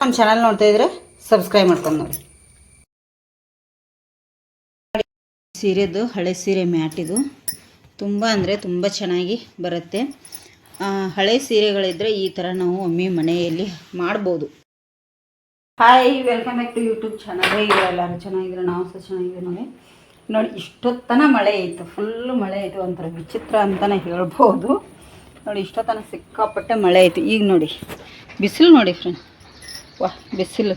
ನಮ್ಮ ಚಾನಲ್ ನೋಡ್ತಾ ಇದ್ರೆ ಸಬ್ಸ್ಕ್ರೈಬ್ ಮಾಡ್ಕೊಂಡು ನೋಡಿ. ಸೀರೆದು, ಹಳೆ ಸೀರೆ ಮ್ಯಾಟ್ ಇದು. ತುಂಬ ಅಂದರೆ ತುಂಬ ಚೆನ್ನಾಗಿ ಬರುತ್ತೆ. ಹಳೆ ಸೀರೆಗಳಿದ್ದರೆ ಈ ಥರ ನಾವು ಒಮ್ಮೆ ಮನೆಯಲ್ಲಿ ಮಾಡ್ಬೋದು. Hi welcome back to YouTube channel ಹೇಗಿರೋ ಎಲ್ಲರೂ ಚೆನ್ನಾಗಿದ್ರು, ನಾವು ಸಹ ಚೆನ್ನಾಗಿದ್ದೀವಿ ನೋಡಿ. ನೋಡಿ, ಇಷ್ಟೊತ್ತನ ಮಳೆ ಇತ್ತು. ಫುಲ್ಲು ಮಳೆ ಇತ್ತು, ಒಂಥರ ವಿಚಿತ್ರ ಅಂತಲೇ ಹೇಳ್ಬೋದು. ನೋಡಿ, ಇಷ್ಟೊತ್ತನ ಸಿಕ್ಕಾಪಟ್ಟೆ ಮಳೆ ಇತ್ತು. ಈಗ ನೋಡಿ, ಬಿಸಿಲು ನೋಡಿ ಫ್ರೆಂಡ್ ವಾ, ಬಿಸಿಲು.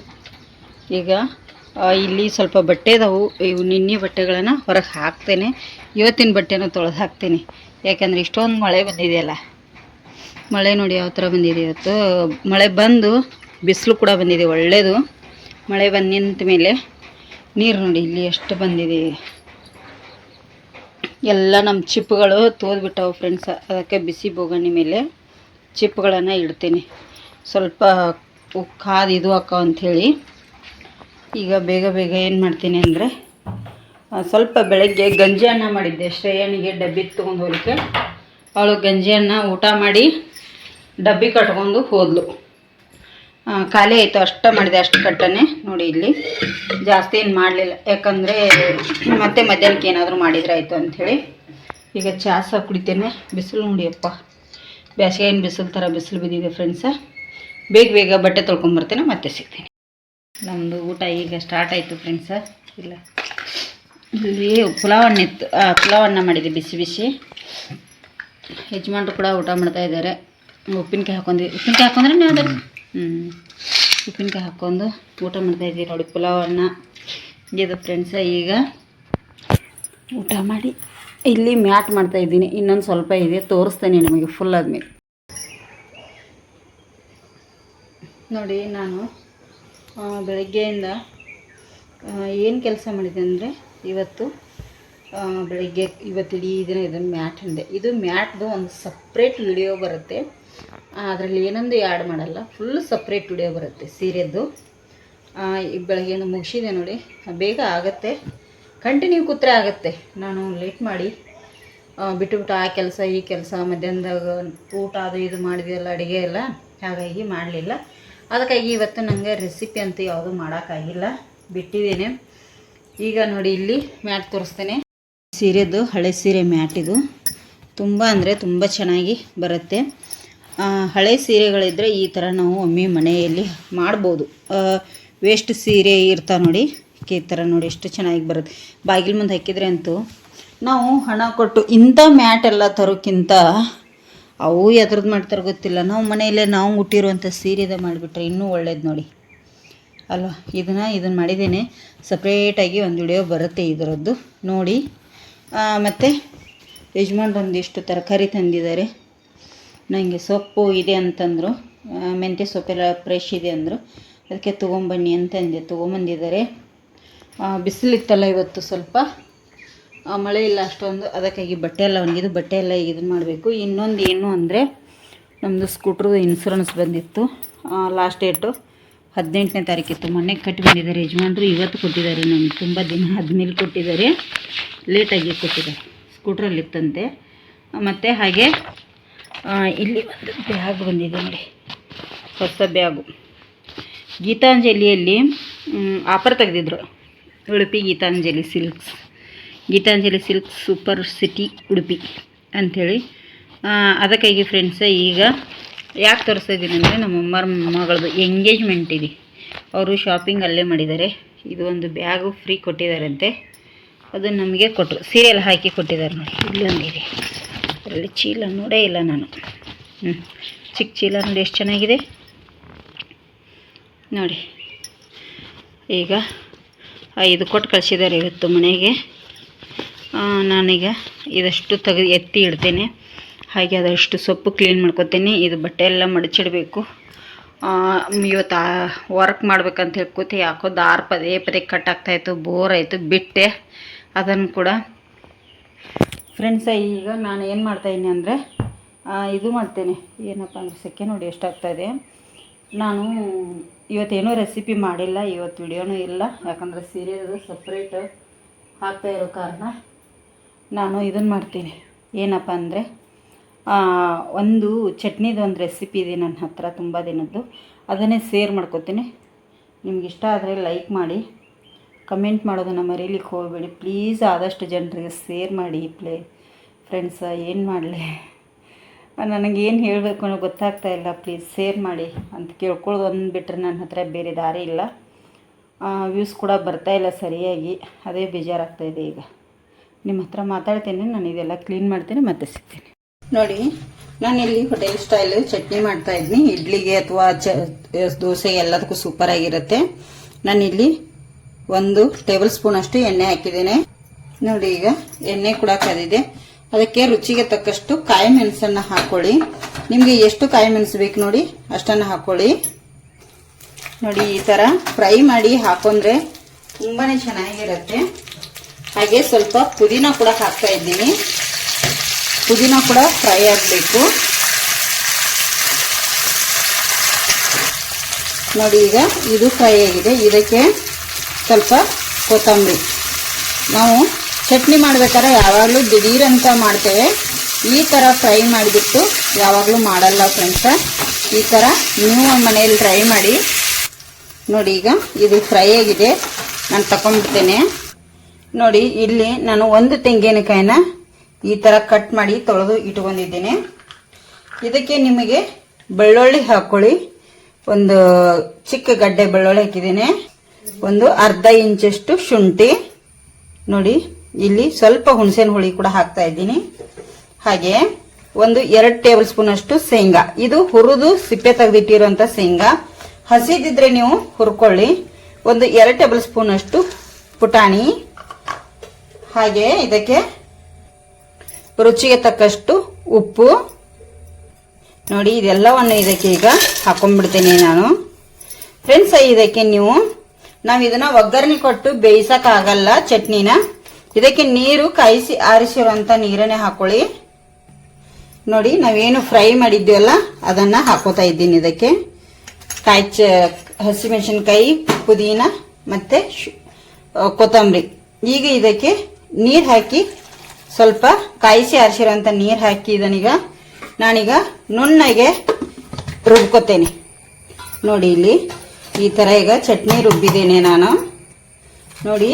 ಈಗ ಇಲ್ಲಿ ಸ್ವಲ್ಪ ಬಟ್ಟೆ ಇದಾವು ಇವು ನಿನ್ನೆ ಬಟ್ಟೆಗಳನ್ನು ಹೊರಗೆ ಹಾಕ್ತೇನೆ. ಇವತ್ತಿನ ಬಟ್ಟೆನೂ ತೊಳೆದು ಹಾಕ್ತೀನಿ. ಯಾಕೆಂದರೆ ಇಷ್ಟೊಂದು ಮಳೆ ಬಂದಿದೆಯಲ್ಲ. ಮಳೆ ನೋಡಿ ಯಾವ ಥರ ಬಂದಿದೆ ಇವತ್ತು. ಮಳೆ ಬಂದು ಬಿಸಿಲು ಕೂಡ ಬಂದಿದೆ ಒಳ್ಳೆಯದು ಮಳೆ ಬಂದು ನಿಂತ ಮೇಲೆ ನೀರು ನೋಡಿ ಇಲ್ಲಿ ಎಷ್ಟು ಬಂದಿದೆ. ಎಲ್ಲ ನಮ್ಮ ಚಿಪ್ಪುಗಳು ತೋದ್ಬಿಟ್ಟವು ಫ್ರೆಂಡ್ಸ್ ಅದಕ್ಕೆ ಬಿಸಿ ಬೋಗಣಿ ಮೇಲೆ ಚಿಪ್ಪುಗಳನ್ನು ಇಡ್ತೀನಿ. ಸ್ವಲ್ಪ ಉ- ಖಾದ ಇದು ಅಕ್ಕ ಅಂಥೇಳಿ. ಈಗ ಬೇಗ ಬೇಗ ಏನು ಮಾಡ್ತೀನಿ ಅಂದರೆ ಸ್ವಲ್ಪ ಬೆಳಗ್ಗೆ ಗಂಜಿ ಅನ್ನ ಮಾಡಿದ್ದೆ. ಶ್ರೇಯಣಿಗೆ ಡಬ್ಬಿ ತೊಗೊಂಡು ಹೋಗ್ಲಿಕ್ಕೆ. ಅವಳು ಗಂಜಿ ಅನ್ನ ಊಟ ಮಾಡಿ ಡಬ್ಬಿ ಕಟ್ಕೊಂಡು ಹೋದ್ಲು. ಖಾಲಿ ಆಯಿತು, ಅಷ್ಟು ಮಾಡಿದೆ, ಅಷ್ಟು ಕಟ್ಟನೆ. ನೋಡಿ ಇಲ್ಲಿ, ಜಾಸ್ತಿ ಏನು ಮಾಡಲಿಲ್ಲ. ಯಾಕಂದರೆ ಮತ್ತೆ ಮಧ್ಯಾಹ್ನಕ್ಕೆ ಏನಾದರೂ ಮಾಡಿದ್ರೆ ಆಯಿತು ಅಂಥೇಳಿ. ಈಗ ಚಹಾ ಸಹ ಕುಡಿತೇನೆ. ಬಿಸಿಲು ನೋಡಿಯಪ್ಪ ಬೇಸಿಗೆ ಏನು ಬಿಸಿಲು ಥರ ಬಿಸಿಲು ಬಿದ್ದಿದೆ ಫ್ರೆಂಡ್ಸ ಬೇಗ ಬೇಗ ಬಟ್ಟೆ ತೊಳ್ಕೊಂಬರ್ತೇನೆ ಮತ್ತೆ ಸಿಗ್ತೀನಿ. ನಮ್ಮದು ಊಟ ಈಗ ಸ್ಟಾರ್ಟ್ ಆಯಿತು ಫ್ರೆಂಡ್ಸ ಇಲ್ಲ. ಇಲ್ಲಿ ಪುಲಾವ್ ಇತ್ತು ಪುಲಾವ್ ಅನ್ನ ಮಾಡಿದೆ ಬಿಸಿ ಬಿಸಿ. ಯಜಮಾನ್ರು ಕೂಡ ಊಟ ಮಾಡ್ತಾ ಇದ್ದಾರೆ. ಉಪ್ಪಿನಕಾಯಿ ಹಾಕೊಂಡಿ, ಉಪ್ಪಿನಕಾಯಿ ಹಾಕೊಂಡ್ರೆ ನೀವು ಅದೇ ಹ್ಞೂ ಉಪ್ಪಿನಕಾಯಿ ಹಾಕ್ಕೊಂಡು ಊಟ ಮಾಡ್ತಾ ಇದ್ದೀವಿ ನೋಡಿ ಪುಲಾವನ್ನ ಇದು ಫ್ರೆಂಡ್ಸ ಈಗ ಊಟ ಮಾಡಿ ಇಲ್ಲಿ ಮ್ಯಾಟ್ ಮಾಡ್ತಾ ಇದ್ದೀನಿ. ಇನ್ನೊಂದು ಸ್ವಲ್ಪ ಇದೆ, ತೋರಿಸ್ತೇನೆ ನಿಮಗೆ ಫುಲ್ ಆದಮೇಲೆ. ನೋಡಿ ನಾನು ಬೆಳಗ್ಗೆಯಿಂದ ಏನು ಕೆಲಸ ಮಾಡಿದೆ ಅಂದರೆ ಇವತ್ತು ಬೆಳಗ್ಗೆ ಇವತ್ತು ಇಡೀ ದಿನ ಇದನ್ನು ಮ್ಯಾಟ್ ಹಿಂದೆ ಇದು ಮ್ಯಾಟ್ದು ಒಂದು ಸಪ್ರೇಟ್ ವಿಡಿಯೋ ಬರುತ್ತೆ. ಅದರಲ್ಲಿ ಏನೊಂದು ಆ್ಯಡ್ ಮಾಡಲ್ಲ ಫುಲ್ ಸಪ್ರೇಟ್ ವಿಡಿಯೋ ಬರುತ್ತೆ ಸೀರೆದ್ದು. ಬೆಳಗ್ಗೆಯಿಂದ ಮುಗಿಸಿದೆ ನೋಡಿ. ಬೇಗ ಆಗುತ್ತೆ. ಕಂಟಿನ್ಯೂ ಕೂತ್ರೆ ಆಗುತ್ತೆ. ನಾನು ಲೇಟ್ ಮಾಡಿ ಬಿಟ್ಟುಬಿಟ್ಟು ಬಿಟ್ಟು ಬಿಟ್ಟು ಆ ಕೆಲಸ, ಈ ಕೆಲಸ, ಮಧ್ಯಾಹ್ನದಾಗ ಊಟ ಅದು ಇದು ಮಾಡಿದೆಯಲ್ಲ ಅಡುಗೆ ಎಲ್ಲ, ಹಾಗಾಗಿ ಮಾಡಲಿಲ್ಲ. ಅದಕ್ಕಾಗಿ ಇವತ್ತು ನನಗೆ ರೆಸಿಪಿ ಅಂತ ಯಾವುದೂ ಮಾಡೋಕ್ಕಾಗಿಲ್ಲ. ಬಿಟ್ಟಿದ್ದೇನೆ. ಈಗ ನೋಡಿ ಇಲ್ಲಿ ಮ್ಯಾಟ್ ತೋರಿಸ್ತೇನೆ. ಸೀರೆದು ಹಳೆ ಸೀರೆ ಮ್ಯಾಟ್ ಇದು. ತುಂಬ ಅಂದರೆ ತುಂಬ ಚೆನ್ನಾಗಿ ಬರುತ್ತೆ. ಹಳೆ ಸೀರೆಗಳಿದ್ದರೆ ಈ ಥರ ನಾವು ಒಮ್ಮೆ ಮನೆಯಲ್ಲಿ ಮಾಡ್ಬೋದು. ವೇಸ್ಟ್ ಸೀರೆ ಇರ್ತಾ ನೋಡಿ. ಈ ಥರ ನೋಡಿ ಎಷ್ಟು ಚೆನ್ನಾಗಿ ಬರುತ್ತೆ. ಬಾಗಿಲು ಮುಂದೆ ಹಾಕಿದರೆ ಅಂತೂ ನಾವು ಹಣ ಕೊಟ್ಟು ಇಂಥ ಮ್ಯಾಟ್ ಎಲ್ಲ ತರೋಕ್ಕಿಂತ ಅವು ಎದ್ರದ್ದು ಮಾಡ್ತಾರೆ ಗೊತ್ತಿಲ್ಲ. ನಾವು ಮನೆಯಲ್ಲೇ ನಾವು ಹುಟ್ಟಿರುವಂಥ ಸೀರೆದ ಮಾಡಿಬಿಟ್ರೆ ಇನ್ನೂ ಒಳ್ಳೇದು ನೋಡಿ. ಅಲ್ವಾ? ಇದನ್ನು ಇದನ್ನು ಮಾಡಿದ್ದೇನೆ. ಸಪ್ರೇಟಾಗಿ ಒಂದು ವಿಡಿಯೋ ಬರುತ್ತೆ ಇದರದ್ದು. ನೋಡಿ. ಮತ್ತು ಯಜಮಾನ್ರು ಒಂದಿಷ್ಟು ತರಕಾರಿ ತಂದಿದ್ದಾರೆ. ನನಗೆ ಸೊಪ್ಪು ಇದೆ ಅಂತಂದರು. ಮೆಂತ್ಯ ಸೊಪ್ಪೆಲ್ಲ ಫ್ರೆಶ್ ಇದೆ ಅಂದರು. ಅದಕ್ಕೆ ತೊಗೊಂಬನ್ನಿ ಅಂತಂದೆ ತೊಗೊಂಬಂದಿದ್ದಾರೆ. ಬಿಸಿಲಿತ್ತಲ್ಲ ಇವತ್ತು ಸ್ವಲ್ಪ. ಮಳೆ ಇಲ್ಲ ಅಷ್ಟೊಂದು. ಅದಕ್ಕಾಗಿ ಬಟ್ಟೆ ಎಲ್ಲ ಒಣಗಿದ್ದು ಬಟ್ಟೆ ಎಲ್ಲ ಈಗ ಇದನ್ನು ಮಾಡಬೇಕು. ಇನ್ನೊಂದು ಏನು ಅಂದರೆ ನಮ್ಮದು ಸ್ಕೂಟ್ರದ್ದು ಇನ್ಸೂರೆನ್ಸ್ ಬಂದಿತ್ತು. ಲಾಸ್ಟ್ ಡೇಟು ಹದಿನೆಂಟನೇ ತಾರೀಕಿತ್ತು ಮೊನ್ನೆ ಕಟ್ಟಿ ಬಂದಿದ್ದಾರೆ ಯಜಮಾನ್ರು. ಇವತ್ತು ಕೊಟ್ಟಿದ್ದಾರೆ ನಮ್ಗೆ. ತುಂಬ ದಿನ ಆದಮೇಲೆ ಕೊಟ್ಟಿದ್ದಾರೆ. ಲೇಟಾಗಿ ಕೊಟ್ಟಿದ್ದಾರೆ. ಸ್ಕೂಟ್ರಲ್ಲಿ ಇತ್ತಂತೆ. ಮತ್ತು ಹಾಗೆ ಇಲ್ಲಿ ಒಂದು ಬ್ಯಾಗ್ ಬಂದಿದೆ ನೋಡಿ. ಹೊಸ ಬ್ಯಾಗು ಗೀತಾಂಜಲಿಯಲ್ಲಿ offer ತೆಗೆದಿದ್ರು. Udupi Geetanjali silks Geetanjali silk super city Udupi ಅಂಥೇಳಿ. ಅದಕ್ಕಾಗಿ ಫ್ರೆಂಡ್ಸ ಈಗ ಯಾಕೆ ತೋರಿಸ್ತಾ ಅಂದರೆ ನಮ್ಮ ಅಮ್ಮರ ಮಗಳದು ಎಂಗೇಜ್ಮೆಂಟ್ ಇದೆ. ಅವರು ಶಾಪಿಂಗ್ ಅಲ್ಲೇ ಮಾಡಿದ್ದಾರೆ. ಇದು ಒಂದು ಬ್ಯಾಗು ಫ್ರೀ ಕೊಟ್ಟಿದ್ದಾರಂತೆ. ಅದು ನಮಗೆ ಕೊಟ್ಟರು ಸೀರಿಯಲ್ ಹಾಕಿ ಕೊಟ್ಟಿದ್ದಾರೆ ನೋಡಿ. ಇಲ್ಲೊಂದಿದೆ ಅದರಲ್ಲಿ ಚೀಲ ನೋಡೇ ಇಲ್ಲ ನಾನು. ಹ್ಞೂ ಚಿಕ್ಕ ಚೀಲ ನೋಡಿ ಎಷ್ಟು ಚೆನ್ನಾಗಿದೆ. ನೋಡಿ. ಈಗ ಇದು ಕೊಟ್ಟು ಕಳಿಸಿದ್ದಾರೆ ಇವತ್ತು ಮನೆಗೆ. ನಾನೀಗ ಇದಷ್ಟು ತೆಗೆದು ಎತ್ತಿ ಇಡ್ತೇನೆ. ಹಾಗೆ ಅದಷ್ಟು ಸೊಪ್ಪು ಕ್ಲೀನ್ ಮಾಡ್ಕೊತೀನಿ. ಇದು ಬಟ್ಟೆ ಎಲ್ಲ ಮಡಚಿಡಬೇಕು. ಇವತ್ತು ವರ್ಕ್ ಮಾಡ್ಬೇಕಂತ ಹೇಳ್ಕೊತಿ ಕೂತಿ ಯಾಕೋ ದಾರ ಪದೇ ಪದೇ ಕಟ್ ಆಗ್ತಾಯಿತ್ತು ಬೋರ್ ಆಯಿತು, ಬಿಟ್ಟೆ. ಅದನ್ನು ಕೂಡ ಫ್ರೆಂಡ್ಸ ಈಗ ನಾನು ಏನು ಮಾಡ್ತಾಯಿದ್ದೀನಿ ಅಂದರೆ ಇದು ಮಾಡ್ತೇನೆ. ಏನಪ್ಪ ಅಂದರೆ ಸೆಕೆ ನೋಡಿ ಎಷ್ಟಾಗ್ತಾಯಿದೆ ನಾನು ಇವತ್ತೇನೂ ರೆಸಿಪಿ ಮಾಡಿಲ್ಲ, ಇವತ್ತು ವಿಡಿಯೋನೂ ಇಲ್ಲ. ಯಾಕಂದರೆ ಸೀರೆ ಸಪ್ರೇಟ್ ಆಗ್ತಾ ಇರೋ ಕಾರಣ. ನಾನು ಇದನ್ನು ಮಾಡ್ತೀನಿ. ಏನಪ್ಪ ಅಂದರೆ ಒಂದು ಚಟ್ನಿದು ಒಂದು ರೆಸಿಪಿ ಇದೆ ನನ್ನ ಹತ್ರ ತುಂಬ ದಿನದ್ದು. ಅದನ್ನೇ ಸೇರ್ ಮಾಡ್ಕೊತೀನಿ. ನಿಮ್ಗೆ ಇಷ್ಟ ಆದರೆ ಲೈಕ್ ಮಾಡಿ ಕಮೆಂಟ್ ಮಾಡೋದನ್ನು ಮರೀಲಿಕ್ಕೆ ಹೋಗಬೇಡಿ. ಪ್ಲೀಸ್ ಆದಷ್ಟು ಜನರಿಗೆ ಸೇರ್ ಮಾಡಿ ಪ್ಲೇ ಫ್ರೆಂಡ್ಸ ಏನು ಮಾಡಲಿ? ನನಗೇನು ಹೇಳಬೇಕು ಅನ್ನೋ ಗೊತ್ತಾಗ್ತಾ ಇಲ್ಲ. ಪ್ಲೀಸ್ ಸೇರ್ ಮಾಡಿ ಅಂತ ಕೇಳ್ಕೊಳ್ಳೋದು ಒಂದು ಬಿಟ್ಟರೆ ನನ್ನ ಹತ್ರ ಬೇರೆ ದಾರಿ ಇಲ್ಲ. ವ್ಯೂಸ್ ಕೂಡ ಬರ್ತಾ ಇಲ್ಲ ಸರಿಯಾಗಿ. ಅದೇ ಬೇಜಾರಾಗ್ತಾ ಇದೆ ಈಗ. ನಿಮ್ಮ ಹತ್ರ ಮಾತಾಡ್ತೇನೆ, ನಾನು ಇದೆಲ್ಲ ಕ್ಲೀನ್ ಮಾಡ್ತೇನೆ, ಮತ್ತೆ ಸಿಗ್ತೀನಿ. ನೋಡಿ ನಾನಿಲ್ಲಿ ಹೋಟೆಲ್ ಸ್ಟೈಲ್ ಚಟ್ನಿ ಮಾಡ್ತಾ ಇದ್ದೀನಿ ಇಡ್ಲಿಗೆ ಅಥವಾ ಚ, ದೋಸೆ ಎಲ್ಲದಕ್ಕೂ ಸೂಪರ್ ಆಗಿರುತ್ತೆ. ನಾನಿಲ್ಲಿ ಒಂದು ಟೇಬಲ್ ಸ್ಪೂನ್ ಅಷ್ಟು ಎಣ್ಣೆ ಹಾಕಿದ್ದೇನೆ. ನೋಡಿ ಈಗ, ಎಣ್ಣೆ ಕೂಡ ಕದಿದೆ. ಅದಕ್ಕೆ ರುಚಿಗೆ ತಕ್ಕಷ್ಟು ಕಾಯಿ ಮೆಣಸನ್ನ ಹಾಕೊಳ್ಳಿ. ನಿಮಗೆ ಎಷ್ಟು ಕಾಯಿ ಮೆಣಸು ಬೇಕು ನೋಡಿ, ಅಷ್ಟನ್ನು ಹಾಕೊಳ್ಳಿ. ನೋಡಿ, ಈ ಥರ ಫ್ರೈ ಮಾಡಿ ಹಾಕೊಂಡ್ರೆ ತುಂಬಾನೇ ಚೆನ್ನಾಗಿರುತ್ತೆ. ಹಾಗೆ ಸ್ವಲ್ಪ ಪುದೀನ ಕೂಡ ಹಾಕ್ತಾ ಇದ್ದೀನಿ. ಪುದೀನ ಕೂಡ ಫ್ರೈ ಆಗಬೇಕು. ನೋಡಿ ಈಗ ಇದು ಫ್ರೈ ಆಗಿದೆ. ಇದಕ್ಕೆ ಸ್ವಲ್ಪ ಕೊತ್ತಂಬರಿ. ನಾವು ಚಟ್ನಿ ಮಾಡ್ಬೇಕಾದ್ರೆ ಯಾವಾಗಲೂ ದಿಢೀರಂತ ಮಾಡ್ತೇವೆ. ಈ ಥರ ಫ್ರೈ ಮಾಡಿಬಿಟ್ಟು ಯಾವಾಗಲೂ ಮಾಡಲ್ಲ ಫ್ರೆಂಡ್ಸ. ಈ ಥರ ನೀವು ಮನೆಯಲ್ಲಿ ಟ್ರೈ ಮಾಡಿ. ನೋಡಿ ಈಗ ಇದು ಫ್ರೈ ಆಗಿದೆ. ನಾನು ತಗೊಂಡ್ಬಿಡ್ತೇನೆ ನೋಡಿ, ಇಲ್ಲಿ ನಾನು ಒಂದು ತೆಂಗಿನಕಾಯಿನ ಈ ಥರ ಕಟ್ ಮಾಡಿ ತೊಳೆದು ಇಟ್ಕೊಂಡಿದ್ದೀನಿ ಇದಕ್ಕೆ ನಿಮಗೆ ಬೆಳ್ಳುಳ್ಳಿ ಹಾಕೊಳ್ಳಿ. ಒಂದು ಚಿಕ್ಕ ಗಡ್ಡೆ ಬೆಳ್ಳುಳ್ಳಿ ಹಾಕಿದ್ದೀನಿ. ಒಂದು ಅರ್ಧ ಇಂಚಷ್ಟು ಶುಂಠಿ. ನೋಡಿ, ಇಲ್ಲಿ ಸ್ವಲ್ಪ ಹುಣಸೆನ ಹುಳಿ ಕೂಡ ಹಾಕ್ತಾ ಇದ್ದೀನಿ. ಹಾಗೆ ಒಂದು ಎರಡು ಟೇಬಲ್ ಸ್ಪೂನ್ ಅಷ್ಟು ಶೇಂಗಾ. ಇದು ಹುರಿದು ಸಿಪ್ಪೆ ತೆಗೆದಿಟ್ಟಿರುವಂತ ಶೇಂಗಾ. ಹಸಿದಿದ್ರೆ ನೀವು ಹುರ್ಕೊಳ್ಳಿ. ಒಂದು ಎರಡು ಟೇಬಲ್ ಸ್ಪೂನ್ ಅಷ್ಟು ಪುಟಾಣಿ. ಹಾಗೆ ಇದಕ್ಕೆ ರುಚಿಗೆ ತಕ್ಕಷ್ಟು ಉಪ್ಪು. ನೋಡಿ, ಇದೆಲ್ಲವನ್ನು ಇದಕ್ಕೆ ಈಗ ಹಾಕೊಂಡ್ಬಿಡ್ತೇನೆ ನಾನು. ಫ್ರೆಂಡ್ಸ್ ಇದಕ್ಕೆ ನೀವು, ನಾವು ಇದನ್ನ ಒಗ್ಗರಣೆ ಕೊಟ್ಟು ಬೇಯಿಸಕ್ ಆಗಲ್ಲ ಚಟ್ನಿನ. ಇದಕ್ಕೆ ನೀರು ಕಾಯಿಸಿ ಆರಿಸಿರುವಂತ ನೀರನ್ನೇ ಹಾಕೊಳ್ಳಿ. ನೋಡಿ, ನಾವೇನು ಫ್ರೈ ಮಾಡಿದ್ದೀವಲ್ಲ ಅದನ್ನ ಹಾಕೋತಾ ಇದ್ದೀನಿ ಇದಕ್ಕೆ. ಕಾಯಿ ಚ, ಹಸಿಮೆಣಸಿನ್ಕಾಯಿ, ಪುದೀನ ಮತ್ತೆ ಕೊತ್ತಂಬರಿ. ಈಗ ಇದಕ್ಕೆ ನೀರು ಹಾಕಿ ಸ್ವಲ್ಪ ಕಾಯಿಸಿ ಆರಿಸಿರೋಂಥ ನೀರು ಹಾಕಿ ಇದನ್ನೀಗ ನಾನೀಗ ನುಣ್ಣಗೆ ರುಬ್ಕೋತೇನೆ. ನೋಡಿ ಇಲ್ಲಿ ಈ ಥರ ಈಗ ಚಟ್ನಿ ರುಬ್ಬಿದ್ದೇನೆ ನಾನು. ನೋಡಿ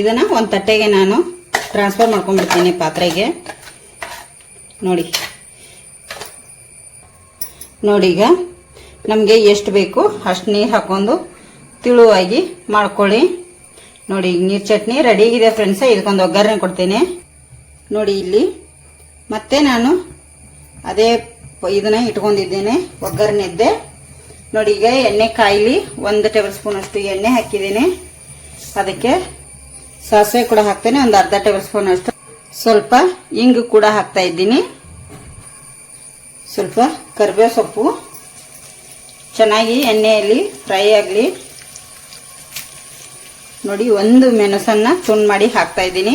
ಇದನ್ನು ಒಂದು ತಟ್ಟೆಗೆ ನಾನು ಟ್ರಾನ್ಸ್ಫರ್ ಮಾಡ್ಕೊಂಡ್ಬಿಡ್ತೀನಿ ಪಾತ್ರೆಗೆ. ನೋಡಿ. ನೋಡಿ ಈಗ ನಮಗೆ ಎಷ್ಟು ಬೇಕು ಅಷ್ಟು ನೀರು ಹಾಕೊಂಡು ತಿಳುವಾಗಿ ಮಾಡ್ಕೊಳ್ಳಿ. ನೋಡಿ, ನೀರು ಚಟ್ನಿ ರೆಡಿ ಆಗಿದೆ ಫ್ರೆಂಡ್ಸ್ ಇದಕ್ಕೊಂದು ಒಗ್ಗರಣೆ ಕೊಡ್ತೇನೆ. ನೋಡಿ ಇಲ್ಲಿ. ಮತ್ತೆ ನಾನು ಅದೇ ಇದನ್ನ ಇಟ್ಕೊಂಡಿದ್ದೇನೆ ಒಗ್ಗರಣೆ ಇದ್ದೆ ನೋಡಿ, ಈಗ ಎಣ್ಣೆ ಕಾಯಿಲಿ ಒಂದು ಟೇಬಲ್ ಸ್ಪೂನ್ ಅಷ್ಟು ಎಣ್ಣೆ ಹಾಕಿದ್ದೀನಿ. ಅದಕ್ಕೆ ಸಾಸಿವೆ ಕೂಡ ಹಾಕ್ತೇನೆ, ಒಂದು ಅರ್ಧ ಟೇಬಲ್ ಸ್ಪೂನ್ ಅಷ್ಟು. ಸ್ವಲ್ಪ ಇಂಗು ಕೂಡ ಹಾಕ್ತಾ ಇದ್ದೀನಿ. ಸ್ವಲ್ಪ ಕರಿಬೇವು ಸೊಪ್ಪು. ಚೆನ್ನಾಗಿ ಎಣ್ಣೆಯಲ್ಲಿ ಫ್ರೈ ಆಗಲಿ. ನೋಡಿ, ಒಂದು ಮೆಣಸನ್ನ ತುಂಡು ಮಾಡಿ ಹಾಕ್ತಾ ಇದ್ದೀನಿ.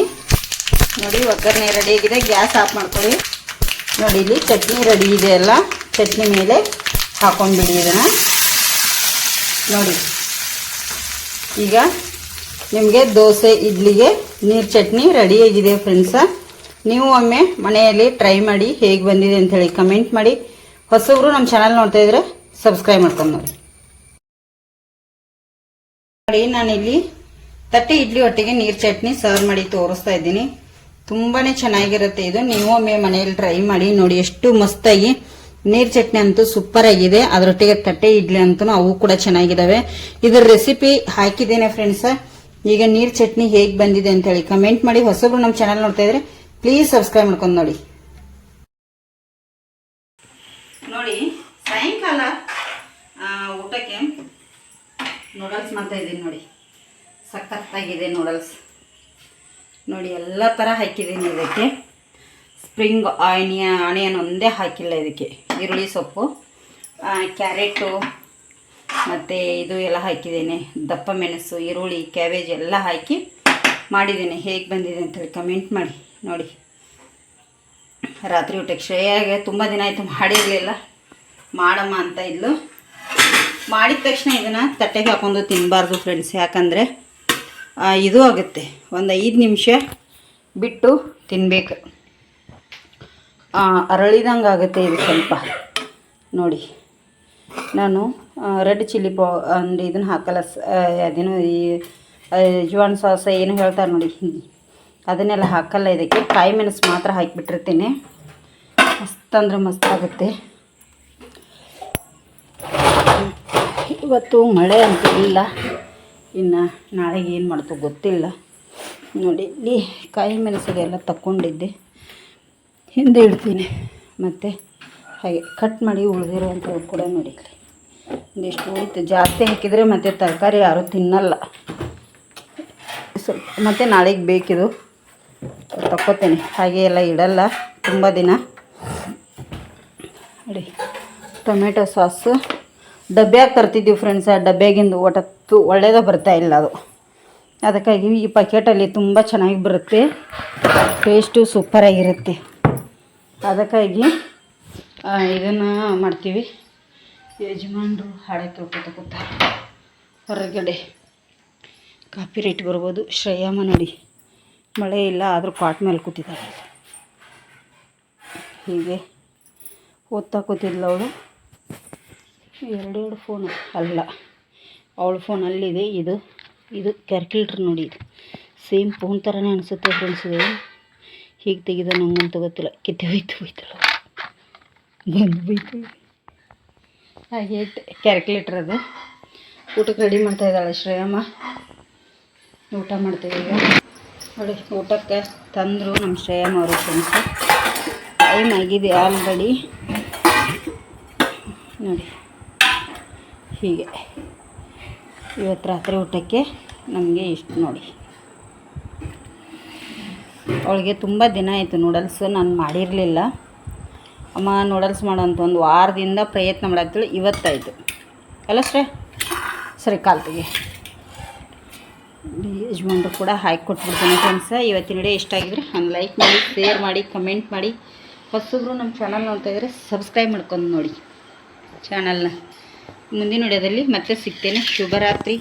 ನೋಡಿ, ಒಗ್ಗರಣೆ ರೆಡಿ ಆಗಿದೆ. ಗ್ಯಾಸ್ ಆಫ್ ಮಾಡ್ಕೊಳ್ಳಿ. ನೋಡಿ, ಇಲ್ಲಿ ಚಟ್ನಿ ರೆಡಿ ಇದೆ ಅಲ್ಲ? ಚಟ್ನಿ ಮೇಲೆ ಹಾಕೊಂಡ್ಬಿಡಿ ಇದನ್ನ. ನೋಡಿ. ಈಗ ನಿಮಗೆ ದೋಸೆ, ಇಡ್ಲಿಗೆ ನೀರು ಚಟ್ನಿ ರೆಡಿ ಆಗಿದೆ ಫ್ರೆಂಡ್ಸ ನೀವು ಒಮ್ಮೆ ಮನೆಯಲ್ಲಿ ಟ್ರೈ ಮಾಡಿ ಹೇಗೆ ಬಂದಿದೆ ಅಂತ ಹೇಳಿ ಕಮೆಂಟ್ ಮಾಡಿ. ಹೊಸಬ್ರು ನಮ್ಮ ಚಾನಲ್ ನೋಡ್ತಾ ಇದ್ರೆ ಸಬ್ಸ್ಕ್ರೈಬ್ ಮಾಡ್ಕೊಂಡು ನೋಡಿ, ನಾನಿಲ್ಲಿ ತಟ್ಟೆ ಇಡ್ಲಿ ಒಟ್ಟಿಗೆ ನೀರು ಚಟ್ನಿ ಸರ್ವ್ ಮಾಡಿ ತೋರಿಸ್ತಾ ಇದ್ದೀನಿ. ತುಂಬಾನೇ ಚೆನ್ನಾಗಿರುತ್ತೆ ಇದು. ನೀವು ಒಮ್ಮೆ ಮನೆಯಲ್ಲಿ ಟ್ರೈ ಮಾಡಿ ನೋಡಿ, ಎಷ್ಟು ಮಸ್ತಾಗಿ ನೀರ್ ಚಟ್ನಿ ಅಂತೂ ಸೂಪರ್ ಆಗಿದೆ. ಅದರೊಟ್ಟಿಗೆ ತಟ್ಟೆ ಇಡ್ಲಿ ಅಂತೂ ಅವು ಕೂಡ ಚೆನ್ನಾಗಿದಾವೆ. ಇದ್ರ ರೆಸಿಪಿ ಹಾಕಿದ್ದೇನೆ ಫ್ರೆಂಡ್ಸ್ ಈಗ ನೀರ್ ಚಟ್ನಿ ಹೇಗ್ ಬಂದಿದೆ ಅಂತ ಹೇಳಿ ಕಮೆಂಟ್ ಮಾಡಿ. ಹೊಸಬ್ರು ನಮ್ಮ ಚಾನಲ್ ನೋಡ್ತಾ ಇದ್ರೆ ಪ್ಲೀಸ್ ಸಬ್ಸ್ಕ್ರೈಬ್ ಮಾಡ್ಕೊಂಡು ನೋಡಿ. ನೋಡಿ, ಸಾಯಂಕಾಲ ಊಟಕ್ಕೆ ನೂಡಲ್ಸ್ ಮಾಡ್ತಾ ಇದ್ದೀನಿ ನೋಡಿ. ಸಖತ್ತಾಗಿದೆ ನೂಡಲ್ಸ್ ನೋಡಿ, ಎಲ್ಲ ಥರ ಹಾಕಿದ್ದೀನಿ ಇದಕ್ಕೆ. ಸ್ಪ್ರಿಂಗ್ ಆನಿಯ ಆನಿಯನ್ ಒಂದೇ ಹಾಕಿಲ್ಲ ಇದಕ್ಕೆ. ಈರುಳ್ಳಿ ಸೊಪ್ಪು ಕ್ಯಾರೆಟು ಮತ್ತು ಇದು ಎಲ್ಲ ಹಾಕಿದ್ದೀನಿ. ದಪ್ಪ ಮೆಣಸು, ಈರುಳ್ಳಿ ಕ್ಯಾಬೇಜ್ ಎಲ್ಲ ಹಾಕಿ ಮಾಡಿದ್ದೀನಿ. ಹೇಗೆ ಬಂದಿದೆ ಅಂತೇಳಿ ಕಮೆಂಟ್ ಮಾಡಿ. ನೋಡಿ. ರಾತ್ರಿ ಊಟಕ್ಕೆ ಶ್ರೇಯಾಗೆ ತುಂಬ ದಿನ ಆಯಿತು ಮಾಡಿರಲಿಲ್ಲ. ಮಾಡಮ್ಮ ಅಂತ ಇದ್ಲು. ಮಾಡಿದ ತಕ್ಷಣ ಇದನ್ನು ತಟ್ಟೆಗೆ ಹಾಕೊಂಡು ತಿನ್ನಬಾರ್ದು ಫ್ರೆಂಡ್ಸ್ ಯಾಕಂದರೆ ಇದು ಆಗುತ್ತೆ. ಒಂದು ಐದು ನಿಮಿಷ ಬಿಟ್ಟು ತಿನ್ನಬೇಕು ಅರಳಿದಂಗೆ ಆಗುತ್ತೆ ಇದು ಸ್ವಲ್ಪ. ನೋಡಿ. ನಾನು ರೆಡ್ ಚಿಲ್ಲಿ ಪೌ, ಅಂದರೆ ಇದನ್ನು ಹಾಕಲ್ಲ ಅದೇನು ಈ ಜುವಾನ್ ಸಾಸ ಏನು ಹೇಳ್ತಾರೆ ನೋಡಿ. ಅದನ್ನೆಲ್ಲ ಹಾಕಲ್ಲ ಇದಕ್ಕೆ. ಕಾಯಿ ಮೆಣಸು ಮಾತ್ರ ಹಾಕಿಬಿಟ್ಟಿರ್ತೀನಿ. ಮಸ್ತ್ ಅಂದ್ರೆ ಮಸ್ತ್ ಆಗುತ್ತೆ. ಇವತ್ತು ಮಳೆ ಅಂತ ಇಲ್ಲ. ಇನ್ನು ನಾಳೆಗೆ ಏನು ಮಾಡ್ತೋ ಗೊತ್ತಿಲ್ಲ. ನೋಡಿ ಇಲ್ಲಿ ಕಾಯಿ ಮೆಣಸಿಗೆಲ್ಲ ತಕ್ಕೊಂಡಿದ್ದೆ. ಹಿಂದೆ ಇಡ್ತೀನಿ. ಮತ್ತು ಹಾಗೆ ಕಟ್ ಮಾಡಿ ಉಳಿದಿರುವಂಥದ್ದು ಕೂಡ ನೋಡಿ ಒಂದಿಷ್ಟು ಉಳಿತು. ಜಾಸ್ತಿ ಹಾಕಿದರೆ ಮತ್ತು ತರಕಾರಿ ಯಾರೂ ತಿನ್ನಲ್ಲ. ಸ್ವಲ್ಪ ಮತ್ತು ನಾಳೆಗೆ ಬೇಕಿದು. ತಕ್ಕೋತೇನೆ. ಹಾಗೆ ಎಲ್ಲ ಇಡಲ್ಲ. ತುಂಬ ದಿನ. ನೋಡಿ, ಟೊಮೆಟೊ ಸಾಸು. ಡಬ್ಬ್ಯಾಗ ತರ್ತಿದ್ದೀವಿ ಫ್ರೆಂಡ್ಸ್ ಆ ಡಬ್ಬ್ಯಾಗಿಂದು ತು ಒಳ್ಳೇದೇ ಬರ್ತಾ ಇಲ್ಲ ಅದು. ಅದಕ್ಕಾಗಿ ಈ ಪ್ಯಾಕೆಟಲ್ಲಿ ತುಂಬ ಚೆನ್ನಾಗಿ ಬರುತ್ತೆ. ಟೇಸ್ಟು ಸೂಪರಾಗಿರುತ್ತೆ ಅದಕ್ಕಾಗಿ ಇದನ್ನು ಮಾಡ್ತೀವಿ. ಯಜಮಾನರು ಹಾಳೆ ತೊಳ್ಕೊತ ಕೂತಾರೆ ಹೊರಗಡೆ ಕಾಪಿ ರೇಟ್ ಬರ್ಬೋದು. ಶ್ರೇಯಾಮ ನೋಡಿ. ಮಳೆ ಇಲ್ಲ, ಆದರೂ ಪಾಟ್ ಮೇಲೆ ಕೂತಿದ್ದಾಳೆ ಹೀಗೆ ಓದ್ತಾ ಕೂತಿದ್ಲು ಅವಳು. ಎರಡೆರಡು ಫೋನ್ ಅಲ್ಲ. ಅವಳ ಫೋನ್ ಅಲ್ಲಿದೆ. ಇದು ಇದು ಕ್ಯಾಲ್ಕುಲೇಟ್ರ್ ನೋಡಿ. ಇದು ಸೇಮ್ ಫೋನ್ ಥರನೇ ಅನಿಸುತ್ತೆ ಫ್ರೆಂಡ್ಸ್ ಇದು. ಹೀಗೆ ತೆಗೆದ ನಂಗಂತೂ ಗೊತ್ತಿಲ್ಲ. ಕಿತ್ತೆ ಹೋಯ್ತು ಹೋಯ್ತಲ್ಲ ಬಂದು ಬೈತು ಹಾಗೆ ಕ್ಯಾಲ್ಕುಲೇಟ್ರ್ ಅದು. ಊಟಕ್ಕೆ ರೆಡಿ ಮಾಡ್ತಾ ಇದ್ದಾಳೆ ಶ್ರೇಯಮ್ಮ. ಊಟ ಮಾಡ್ತೀವಿ ಈಗ ನೋಡಿ, ಊಟಕ್ಕೆ ತಂದರು ನಮ್ಮ ಶ್ರೇಯಮ್ಮ ಅವರು ಫ್ರೆಂಡ್ಸ್ ಟೈಮ್ ಆಗಿದೆ ಆಲ್ರೆಡಿ ನೋಡಿ. ಹೀಗೆ. ಇವತ್ತು ರಾತ್ರಿ ಊಟಕ್ಕೆ ನಮಗೆ ಇಷ್ಟು ನೋಡಿ. ಅವಳಿಗೆ ತುಂಬ ದಿನ ಆಯಿತು ನೂಡಲ್ಸ್ ನಾನು ಮಾಡಿರಲಿಲ್ಲ. ಅಮ್ಮ ನೂಡಲ್ಸ್ ಮಾಡೋಂಥ ಒಂದು ವಾರದಿಂದ ಪ್ರಯತ್ನ ಮಾಡತ್ತೇಳಿ ಇವತ್ತಾಯಿತು. ಅಲ್ಲ ಶ್ರೇ? ಸರಿ ಕಾಲ್ತಿಗೆ ಯಜಮಾನ್ರು ಕೂಡ ಹಾಕಿ ಕೊಟ್ಬಿಡ್ತೀನಿ ಫ್ರೆಂಡ್ಸ ಇವತ್ತಿನ ವಿಡಿಯೋ ಇಷ್ಟ ಆಗಿದ್ರೆ ಹಂಗೆ ಲೈಕ್ ಮಾಡಿ ಶೇರ್ ಮಾಡಿ ಕಮೆಂಟ್ ಮಾಡಿ. ಹೊಸಬ್ರು ನಮ್ಮ ಚಾನಲ್ ನೋಡ್ತಾ ಇದ್ದರೆ ಸಬ್ಸ್ಕ್ರೈಬ್ ಮಾಡ್ಕೊಂಡು ನೋಡಿ. ಚಾನಲ್ನ ಮುಂದಿನ ವಿಡಿಯೋದಲ್ಲಿ ಮತ್ತೆ ಸಿಗ್ತೇನೆ. ಶುಭರಾತ್ರಿ.